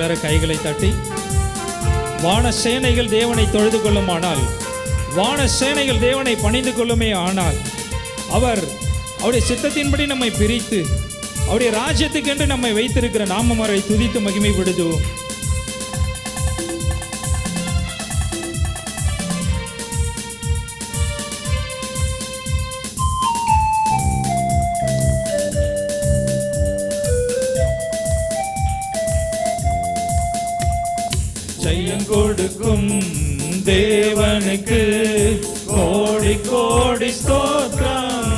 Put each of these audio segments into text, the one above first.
மலர கைகளை தட்டி வான சேனைகள் தேவனை தொழுது கொள்ளுமானால் வான சேனைகள் தேவனை பணிந்து கொள்ளுமே ஆனால் அவர் அவருடைய சித்தத்தின்படி நம்மை பிரித்து அவருடைய ராஜ்யத்துக்கென்று நம்மை வைத்திருக்கிற நாமமரை துதித்து மகிமைப்படுத்துவோம். ஜெயம் கொடுக்கும் தேவனுக்கு கோடி கோடி ஸ்தோத்திரம்.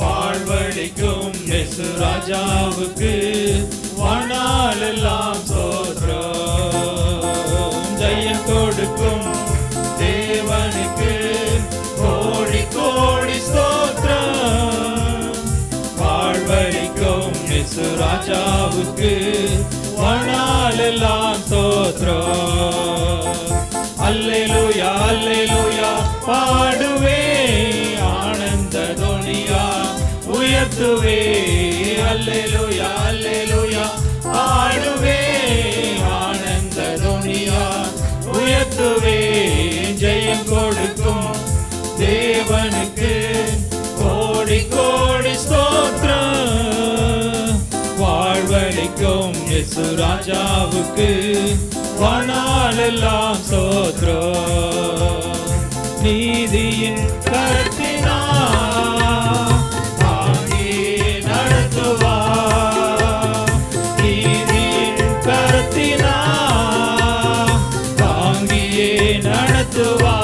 வாழ்வழிக்கும் இயேசு ராஜாவுக்கு வானாலெல்லாம் சோத்ரம் ஜெயம் கொடுக்கும் தேவனுக்கு கோடி கோடி ஸ்தோத்திரம். வாழ்வழிக்கும் இயேசு ராஜாவுக்கு வனாலெல்லாம் ஸ்தோத்திரம் அல்லேலூயா அல்லேலூயா பாடுவே ஆனந்த துணியா உயர்த்துவே. அல்லேலூயா அல்லேலூயா பாடுவே ஆனந்த துணியா உயர்த்துவே. ஜெயம் கொடுக்கும் தேவனுக்கு இயேசு ராஜாவுக்கு வானாலெல்லாம் ஸ்தோத்திரம் நீதியின் கருத்தினா நடத்துவா. நீதியின் கருத்தினா தாங்கியே நடத்துவா.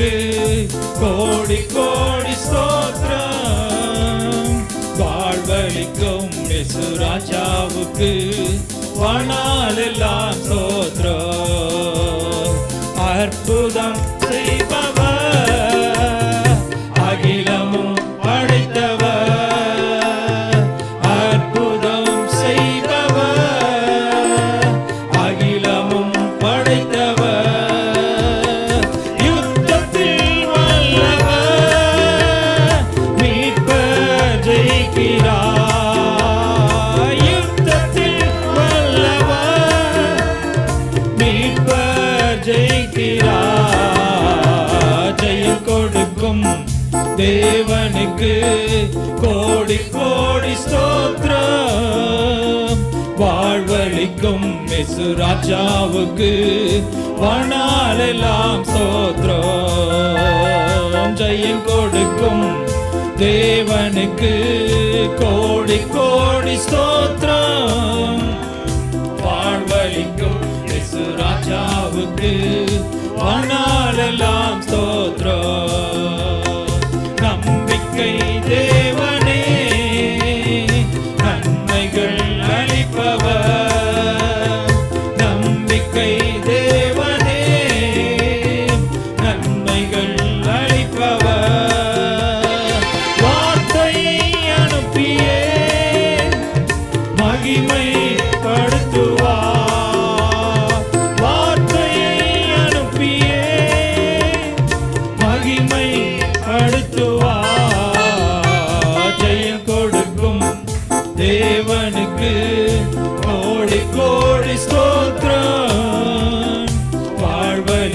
தேவனுக்கு கோடி கோடி ஸ்தோத்திரம் வாழ்வழிக்கும் இயேசு ராஜாவுக்கு வானாலெல்லாம் ஸ்தோத்திரம் ஜெயிக்கிறார் ஜெயம் கொடுக்கும் தேவனுக்கு கோடி கோடி ஸ்தோத்திரம். வாழ்வழிக்கும் மெசு ராஜாவுக்கு வனாலெல்லாம் ஸ்தோத்திரம். ஜெயம் கொடுக்கும் தேவனுக்கு கோடி கோடி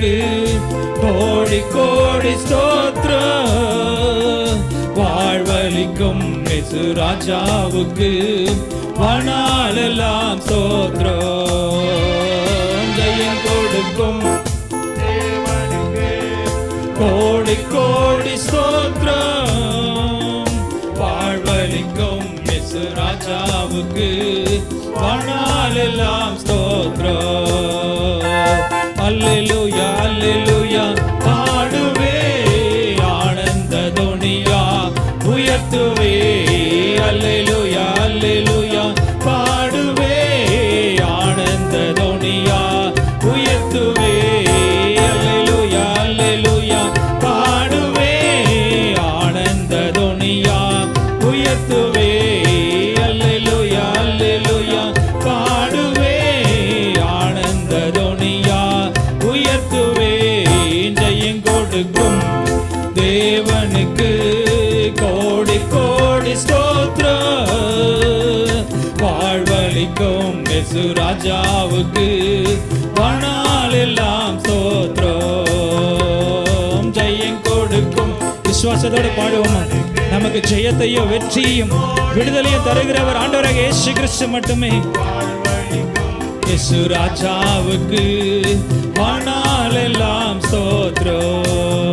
உமக்கு கோடி கோடி ஸ்தோத்திரம் வாழ்வழிக்கும் மெசு ராஜாவுக்கு வனாலெல்லாம் ஸ்தோத்திரம் ஜெயம் கொடுக்கும் கோடி கோடி ஸ்தோத்திரம் வாழ்வழிக்கும் மெசு ராஜாவுக்கு வனாலெல்லாம் ஸ்தோத்திரம் அல்லேலூயா அல்லேலூயா வாழ்வழிக்கும் மெசு ராஜாவுக்கு. பணாலெல்லாம் சோத்ரோம் ஜெயம் கொடுக்கும். விசுவாசத்தோடு பாடுவோமா. நமக்கு ஜெயத்தையும் வெற்றியும் விடுதலையும் தருகிறவர் ஆண்டவராக இயேசு கிறிஸ்து மட்டுமே. இயேசு ராஜாவுக்கு வனாலெல்லாம் ஸ்தோத்திரம்